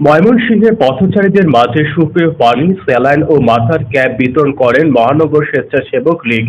ময়মনসিংহের পথচারীদের মাঝে সুপেয় পানি স্যালাইন ও মাথার ক্যাপ বিতরণ করেন মহানগর স্বেচ্ছাসেবক লীগ।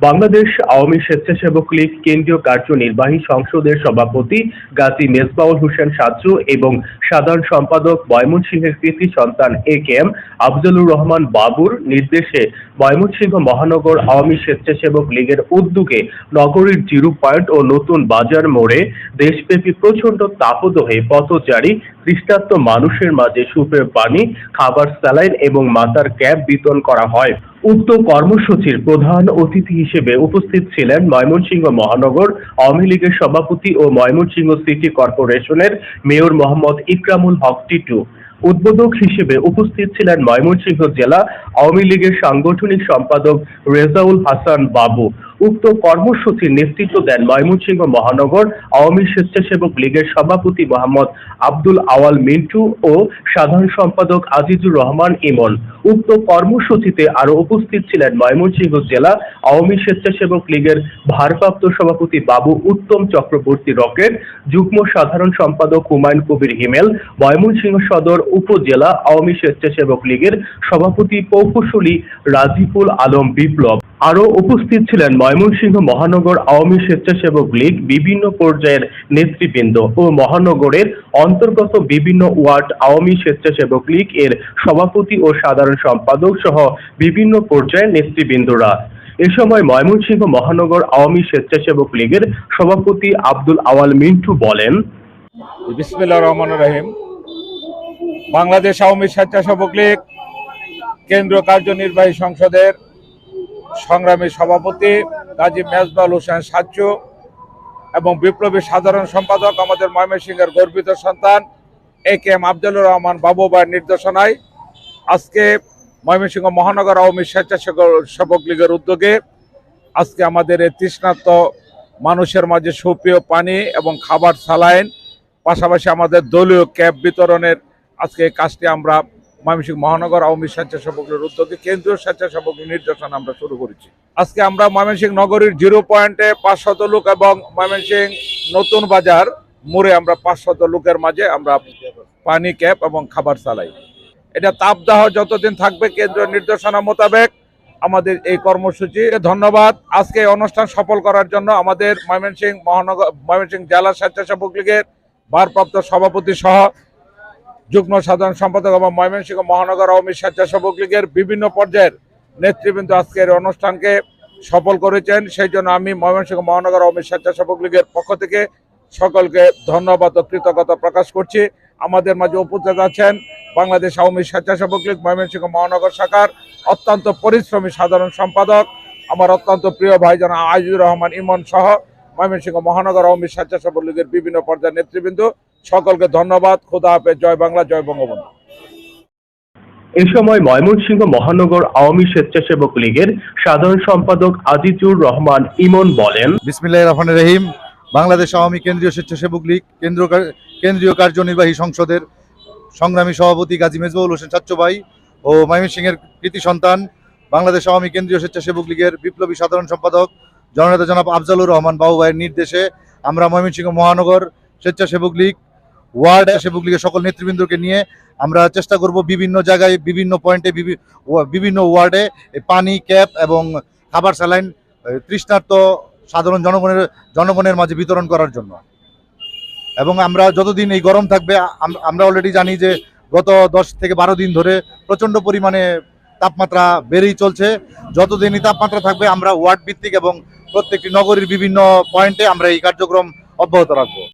বাংলাদেশ আওয়ামী স্বেচ্ছাসেবক লীগ কেন্দ্রীয় কার্যনির্বাহী সংসদের সভাপতি গাজী মেজবাউল হোসেন সাজু এবং সাধারণ সম্পাদক ময়মনসিংহের কৃতি সন্তান এ কে এম আফজলুর রহমান বাবুর নির্দেশে ময়মনসিংহ মহানগর আওয়ামী স্বেচ্ছাসেবক লীগের উদ্যোগে নগরীর জিরো পয়েন্ট ও নতুন বাজার মোড়ে দেশব্যাপী প্রচণ্ড তাপদহে পথচারী তৃষ্ণার্ত মানুষের মাঝে সুপেয় পানি, খাবার স্যালাইন এবং মাথার ক্যাপ বিতরণ করা হয়। উক্ত কর্মসূচির প্রধান অতিথি হিসেবে উপস্থিত ছিলেন ময়মনসিংহ মহানগর আওয়ামী লীগের সভাপতি ও ময়মনসিংহ সিটি কর্পোরেশনের মেয়র মোহাম্মদ ইকরামুল হক টিটু। উদ্বোধক হিসেবে উপস্থিত ছিলেন ময়মনসিংহ জেলা আওয়ামী লীগের সাংগঠনিক সম্পাদক রেজাউল হাসান বাবু। উক্ত কর্মসূচির নেতৃত্ব দেন ময়মনসিংহ মহানগর আওয়ামী স্বেচ্ছাসেবক লীগের সভাপতি মোহাম্মদ আব্দুল আওয়াল মিন্টু ও সাধারণ সম্পাদক আজিজুর রহমান ইমন। উক্ত কর্মসূচিতে আরও উপস্থিত ছিলেন ময়মনসিংহ জেলা আওয়ামী স্বেচ্ছাসেবক লীগের ভারপ্রাপ্ত সভাপতি বাবু উত্তম চক্রবর্তী রকেট, যুগ্ম সাধারণ সম্পাদক হুমায়ুন কবির হিমেল, ময়মনসিংহ সদর উপজেলা আওয়ামী স্বেচ্ছাসেবক লীগের সভাপতি প্রকৌশলী রাজিফুল আলম বিপ্লব। আরও উপস্থিত ছিলেন ময়মনসিংহ মহানগর আওয়ামী স্বেচ্ছাসেবক লীগ, বিভিন্ন পর্যায়ের নেতৃবৃন্দ ও মহানগরের অন্তর্গত বিভিন্ন ওয়ার্ড আওয়ামী স্বেচ্ছাসেবক লীগ এর সভাপতি ও সাধারণ সম্পাদক সহ বিভিন্ন পর্যায়ের নেতৃবৃন্দরা। এ সময় ময়মনসিংহ মহানগর আওয়ামী স্বেচ্ছাসেবক লীগের সভাপতি আব্দুল আওয়াল মিন্টু বলেন রহমান রহিম। বাংলাদেশ আওয়ামী স্বেচ্ছাসেবক লীগ কেন্দ্র কার্যনির্বাহী সংসদের সংগ্রামী সভাপতি গাজী মেজবাল হোসেন সাচ্চু এবং বিপ্লবী সাধারণ সম্পাদক আমাদের ময়মনসিংহের গর্বিত সন্তান এ কে এম আফজলুর রহমান বাবু ভাইয়ের নির্দেশনায় আজকে ময়মনসিংহ মহানগর আওয়ামী স্বেচ্ছাসেবক লীগের উদ্যোগে আজকে আমাদের এই তৃষ্ণার্ত মানুষের মাঝে সুপ্রিয় পানি এবং খাবার সালাইন, পাশাপাশি আমাদের দলীয় ক্যাব বিতরণের আজকে কাজটি আমরা ময়মনসিংহ মহানগর আওয়ামী স্বেচ্ছাসেবক লীগের উদ্যোগে কেন্দ্রীয় স্বেচ্ছাসেবক লীগ নির্দেশনা আমরা শুরু করেছি। আজকে আমরা ময়মনসিংহ নগরীর জিরো পয়েন্টে পাঁচশত লোক এবং ময়মনসিংহ নতুন বাজার মোড়ে আমরা পাঁচশত লোকের মাঝে আমরা পানি ক্যাপ এবং খাবার চালাই। এটা তাপদাহ যতদিন থাকবে কেন্দ্রীয় নির্দেশনা মোতাবেক আমাদের এই কর্মসূচি। ধন্যবাদ। আজকে অনুষ্ঠান সফল করার জন্য আমাদের ময়মনসিংহ মহানগর ময়মনসিংহ জেলা স্বেচ্ছাসেবক লীগের ভারপ্রাপ্ত সভাপতি সহ যুগ্ম সাধারণ সম্পাদক এবং ময়মনসিংহ মহানগর আওয়ামী স্বেচ্ছাসেবক লীগের বিভিন্ন পর্যায়ের নেতৃবৃন্দ আজকের অনুষ্ঠানকে সফল করেছেন। সেই জন্য আমি ময়মনসিংহ মহানগর আওয়ামী স্বেচ্ছাসেবক লীগের পক্ষ থেকে সকলকে ধন্যবাদ ও কৃতজ্ঞতা প্রকাশ করছি। আমাদের মাঝে উপস্থিত আছেন বাংলাদেশ আওয়ামী স্বেচ্ছাসেবক লীগ, ময়মনসিংহ মহানগর শাখার অত্যন্ত পরিশ্রমী সাধারণ সম্পাদক, আমার অত্যন্ত প্রিয় ভাইজান আজিজুর রহমান ইমন সহ ময়মনসিংহ মহানগর আওয়ামী স্বেচ্ছাসেবক লীগের বিভিন্ন পর্যায়ের নেতৃবৃন্দ। সকলকে ধন্যবাদ। খোদা হাফেজ। জয় বাংলা জয় বঙ্গবন্ধু। এ সময় ময়মনসিংহ মহানগর আওয়ামী স্বেচ্ছাসেবক লীগের সাধারণ সম্পাদক আজিজুর রহমান ইমন বলেন বিসমিল্লাহ রহমান রহিম বাংলাদেশ আওয়ামী কেন্দ্রীয় স্বেচ্ছাসেবক লীগ কেন্দ্র কেন্দ্রীয় কার্যনির্বাহী সংসদের সংগ্রামী সভাপতি গাজী মেজবাউল হোসেন চাচ্চুভাই ও ময়মনসিংহের কৃতি সন্তান বাংলাদেশ আওয়ামী কেন্দ্রীয় স্বেচ্ছাসেবক লীগের বিপ্লবী সাধারণ সম্পাদক জননেতা জনাব আফজালুর রহমান বাবু ভাইয়ের নির্দেশে আমরা ময়মনসিংহ মহানগর স্বেচ্ছাসেবক লীগ ওয়ার্ড সেবক লীগের সকল নেতৃবৃন্দকে নিয়ে আমরা চেষ্টা করব বিভিন্ন জায়গায়, বিভিন্ন পয়েন্টে বিভিন্ন ওয়ার্ডে পানি, ক্যাপ এবং খাবার স্যালাইন তৃষ্ণার্ত সাধারণ জনগণের জনগণের মাঝে বিতরণ করার জন্য। এবং আমরা যতদিন এই গরম থাকবে আমরা অলরেডি জানি যে গত দশ থেকে বারো দিন ধরে প্রচণ্ড পরিমাণে তাপমাত্রা বেড়েই চলছে। যতদিন এই তাপমাত্রা থাকবে, আমরা ওয়ার্ড ভিত্তিক এবং প্রত্যেকটি নগরীর বিভিন্ন পয়েন্টে আমরা এই কার্যক্রম অব্যাহত রাখব।